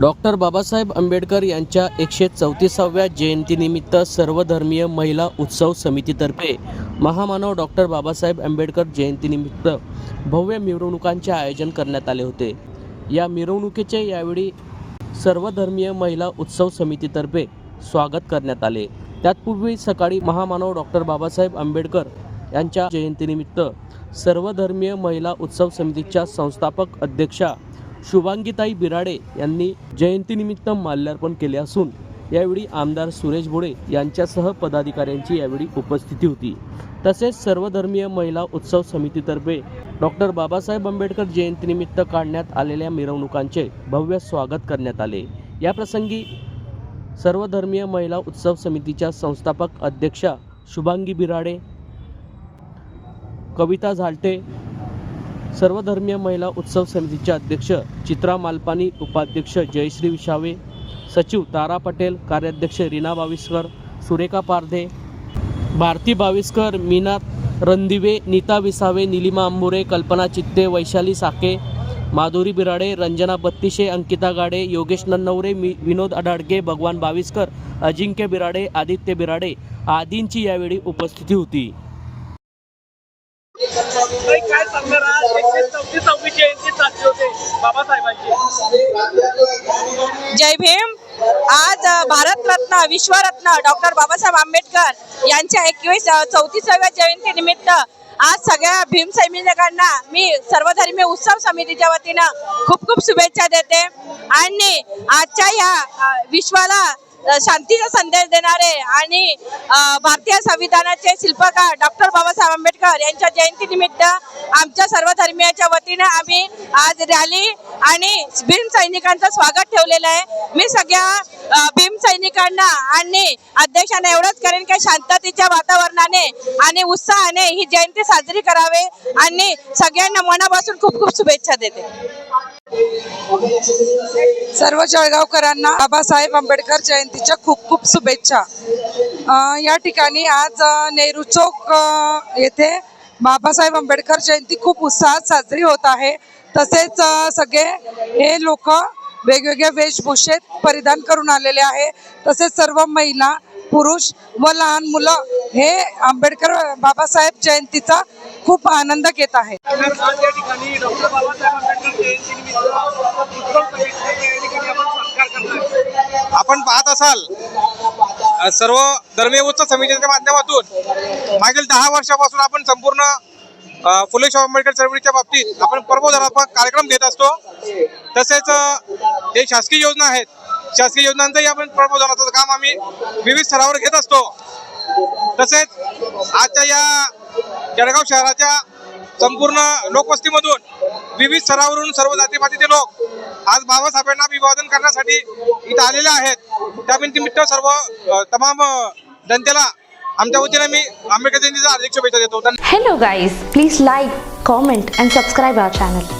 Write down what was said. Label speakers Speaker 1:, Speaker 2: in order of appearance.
Speaker 1: Doctor Babasaheb Ambedkar यांच्या एकशे चौतीसाव्या जयंतीनिमित्त सर्वधर्मीय महिला उत्सव समितीतर्फे महामानव डॉक्टर बाबासाहेब आंबेडकर जयंतीनिमित्त भव्य मिरवणुकांचे आयोजन करण्यात आले होते. या मिरवणुकीचे यावेळी सर्वधर्मीय महिला उत्सव समितीतर्फे स्वागत करण्यात आले. त्यातपूर्वी सकाळी महामानव डॉक्टर बाबासाहेब आंबेडकर यांच्या जयंतीनिमित्त सर्वधर्मीय महिला उत्सव समितीच्या संस्थापक अध्यक्षा शुभांगीताई बिराडे यांनी जयंतीनिमित्त माल्यार्पण केले असून यावेळी आमदार सुरेश भोळे यांच्यासह पदाधिकाऱ्यांची यावेळी उपस्थिती होती. तसेच सर्वधर्मीय महिला उत्सव समितीतर्फे डॉक्टर बाबासाहेब आंबेडकर जयंतीनिमित्त काढण्यात आलेल्या मिरवणुकांचे भव्य स्वागत करण्यात आले. याप्रसंगी सर्वधर्मीय महिला उत्सव समितीच्या संस्थापक अध्यक्षा शुभांगी बिराडे कविता झालटे सर्वधर्मीय महिला उत्सव समितीचे अध्यक्ष चित्रा मालपानी उपाध्यक्ष जयश्री विशावे सचिव तारा पटेल कार्याध्यक्ष रीना बाविस्कर सुरेखा पारधे भारती बाविस्कर मीना रणदिवे नीता विसावे निलिमा अंबुरे कल्पना चित्ते वैशाली साके माधुरी बिराडे रंजना बत्तिशे अंकिता गाडे योगेश नन्नवरे मी विनोद अडाडगे भगवान बाविस्कर अजिंक्य बिराडे आदित्य बिराडे आदींची यावेळी उपस्थिती होती.
Speaker 2: काय सांगणार? आज एकशे चौतीस चौथी जयंती साजरी होते बाबासाहेबांची.
Speaker 3: जय भीम. आज भारतरत्न विश्वरत्न डॉक्टर बाबासाहेब आंबेडकर यांच्या एकवीस चौतीसाव्या जयंती निमित्त आज सगळ्या भीम सैनिकांना मी सर्वधर्मीय उत्सव समितीच्या वतीनं खूप खूप शुभेच्छा देते. आणि आजच्या या विश्वाला शांतीचा संदेश देणारे आणि भारतीय संविधानाचे शिल्पकार डॉक्टर बाबासाहेब आंबेडकर यांच्या जयंतीनिमित्त आमच्या सर्व धर्मियाच्या वतीनं आम्ही आज रॅली आणि भीम सैनिकांचं स्वागत ठेवलेलं आहे. मी सगळ्या भीम सैनिकांना आणि अध्यक्षांना एवढंच करेन की शांततेच्या वातावरणाने आणि उत्साहाने ही जयंती साजरी करावे आणि सगळ्यांना मनापासून खूप खूप शुभेच्छा देते.
Speaker 4: सर्व जळगावकरांना बाबासाहेब आंबेडकर जयंतीच्या खूप खूप शुभेच्छा. या ठिकाणी आज नेहरू चौक येथे बाबासाहेब आंबेडकर जयंती खूप उत्साहात साजरी होत आहे. तसेच सगळे हे लोक वेगवेगळ्या वेशभूषेत परिधान करून आलेले आहे. तसेच सर्व महिला पुरुष व लहान मुलं हे आंबेडकर बाबासाहेब जयंतीचा खूप आनंद घेत
Speaker 2: आहे आपण
Speaker 5: पाहत असाल सर्व धर्मीय उत्सव समितीच्या माध्यमातून मागील दहा वर्षापासून आपण संपूर्ण फुले शाहू आंबेडकर चळवळीच्या बाबतीत आपण प्रबोधनात्मक कार्यक्रम घेत असतो. तसेच जे शासकीय योजना आहेत. शासकीय योजनांचंही आपण प्रबोधनाचं काम आम्ही विविध स्तरावर घेत असतो. तसेच आजच्या या जळगाव शहराच्या संपूर्ण लोकवस्तीमधून विविध स्तरावरून सर्व जातीपातीचे लोक आज बाबासाहेबांना अभिवादन करण्यासाठी इथं आलेले आहेत. त्या निमित्त सर्व तमाम जनतेला आमच्या वतीने मी आंबेडकर जयंतीचा हार्दिक शुभेच्छा देतो. Hello
Speaker 6: guys please like comment and subscribe subscribe channel.